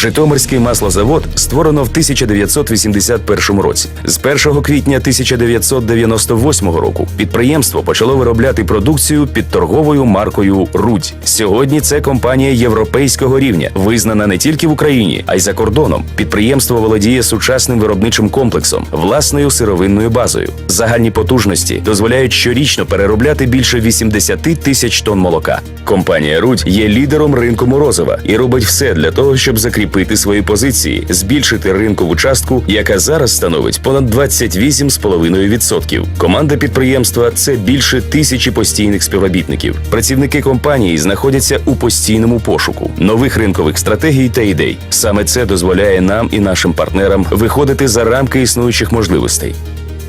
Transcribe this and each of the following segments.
Житомирський маслозавод створено в 1981 році. З 1 квітня 1998 року підприємство почало виробляти продукцію під торговою маркою Рудь. Сьогодні це компанія європейського рівня, визнана не тільки в Україні, а й за кордоном. Підприємство володіє сучасним виробничим комплексом, власною сировинною базою. Загальні потужності дозволяють щорічно переробляти більше 80 тисяч тонн молока. Компанія Рудь є лідером ринку морозива і робить все для того, щоб закріпити свої позиції, збільшити ринкову частку, яка зараз становить понад 28,5%. Команда підприємства це більше тисячі постійних співробітників. Працівники компанії знаходяться у постійному пошуку нових ринкових стратегій та ідей. Саме це дозволяє нам і нашим партнерам виходити за рамки існуючих можливостей.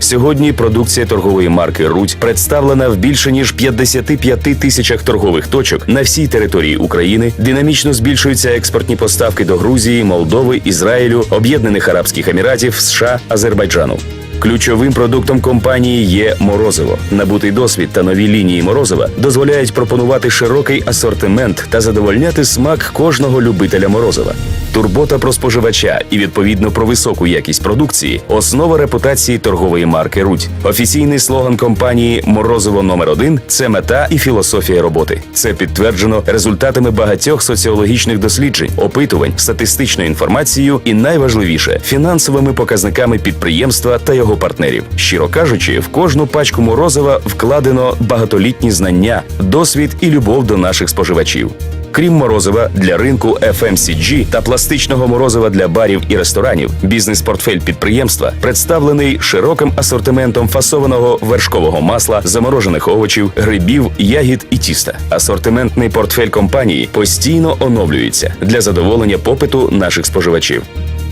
Сьогодні продукція торгової марки Руть представлена в більше ніж 55 тисячах торгових точок на всій території України. Динамічно збільшуються експортні поставки до Грузії, Молдови, Ізраїлю, Об'єднаних Арабських Еміратів, США, Азербайджану. Ключовим продуктом компанії є морозиво. Набутий досвід та нові лінії морозива дозволяють пропонувати широкий асортимент та задовольняти смак кожного любителя морозива. Турбота про споживача і відповідно про високу якість продукції основа репутації торгової марки Рудь. Офіційний слоган компанії Морозиво номер один це мета і філософія роботи. Це підтверджено результатами багатьох соціологічних досліджень, опитувань, статистичною інформацією і найважливіше фінансовими показниками підприємства та його партнерів. Щиро кажучи, в кожну пачку морозива вкладено багатолітні знання, досвід і любов до наших споживачів. Крім морозива для ринку FMCG та пластичного морозива для барів і ресторанів, бізнес-портфель підприємства представлений широким асортиментом фасованого вершкового масла, заморожених овочів, грибів, ягід і тіста. Асортиментний портфель компанії постійно оновлюється для задоволення попиту наших споживачів.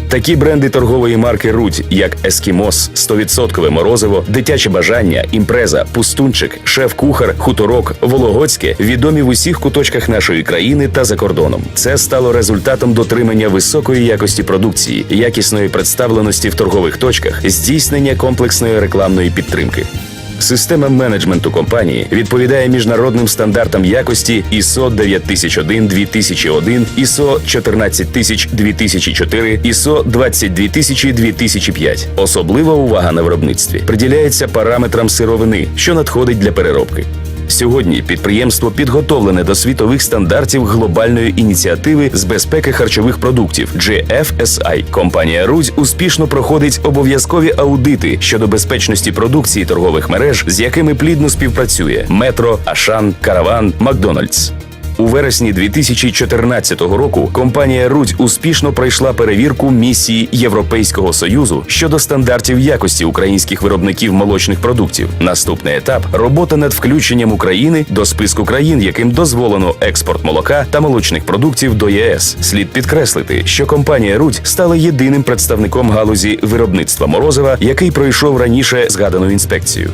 Такі бренди торгової марки Рудь, як Ескімос, 100% морозиво, дитяче бажання, імпреза, пустунчик, шеф-кухар, хуторок, Вологодське відомі в усіх куточках нашої країни та за кордоном. Це стало результатом дотримання високої якості продукції, якісної представленості в торгових точках, здійснення комплексної рекламної підтримки. Система менеджменту компанії відповідає міжнародним стандартам якості ISO 9001 2001, ISO 14000 2004, ISO 22000 2005. Особлива увага на виробництві приділяється параметрам сировини, що надходить для переробки. Сьогодні підприємство підготовлене до світових стандартів глобальної ініціативи з безпеки харчових продуктів GFSI. Компанія Рудь успішно проходить обов'язкові аудити щодо безпечності продукції торгових мереж, з якими плідно співпрацює Метро, Ашан, Караван, Макдональдс. У вересні 2014 року компанія Рудь успішно пройшла перевірку місії Європейського союзу щодо стандартів якості українських виробників молочних продуктів. Наступний етап робота над включенням України до списку країн, яким дозволено експорт молока та молочних продуктів до ЄС. Слід підкреслити, що компанія Рудь стала єдиним представником галузі виробництва морозива, який пройшов раніше згадану інспекцію.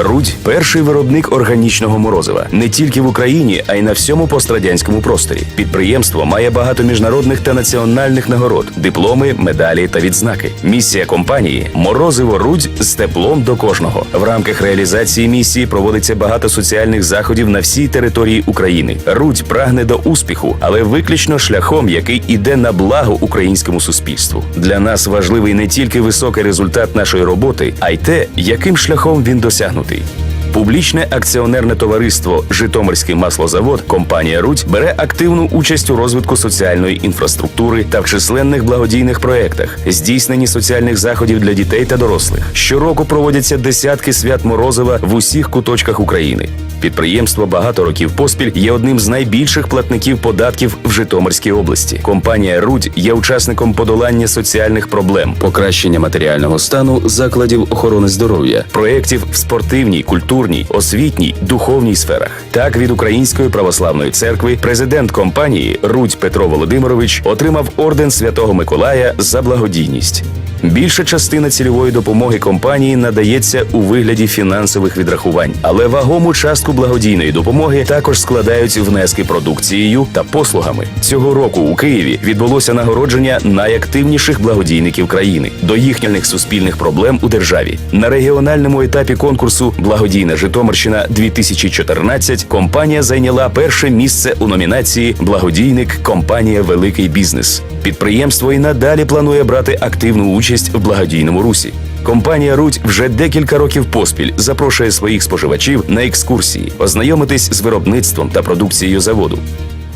Рудь перший виробник органічного морозива не тільки в Україні, а й на всьому пострадянському просторі. Підприємство має багато міжнародних та національних нагород, дипломи, медалі та відзнаки. Місія компанії морозиво Рудь з теплом до кожного. В рамках реалізації місії проводиться багато соціальних заходів на всій території України. Рудь прагне до успіху, але виключно шляхом, який іде на благо українському суспільству. Для нас важливий не тільки високий результат нашої роботи, а й те, яким шляхом він досягнутий. Лютий. Публічне акціонерне товариство Житомирський маслозавод компанія Рудь бере активну участь у розвитку соціальної інфраструктури та в численних благодійних проєктах, здійсненні соціальних заходів для дітей та дорослих. Щороку проводяться десятки свят Морозова в усіх куточках України. Підприємство багато років поспіль є одним з найбільших платників податків в Житомирській області. Компанія Рудь є учасником подолання соціальних проблем, покращення матеріального стану закладів охорони здоров'я, проєктів в спортивній, культурній, освітній, духовній сферах. Так від Української православної церкви президент компанії Рудь Петро Володимирович отримав орден Святого Миколая за благодійність. Більша частина цільової допомоги компанії надається у вигляді фінансових відрахувань, але вагому частку благодійної допомоги також складають внески продукцією та послугами. Цього року у Києві відбулося нагородження найактивніших благодійників країни до їхніх суспільних проблем у державі. На регіональному етапі конкурсу Благодійний Україна Житомирщина 2014 компанія зайняла перше місце у номінації Благодійник компанія Великий бізнес. Підприємство і надалі планує брати активну участь в благодійному русі. Компанія Рудь вже декілька років поспіль запрошує своїх споживачів на екскурсії, ознайомитись з виробництвом та продукцією заводу.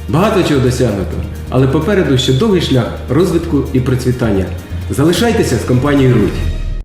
Багато чого досягнуто, але попереду ще довгий шлях розвитку і процвітання. Залишайтеся з компанією Рудь.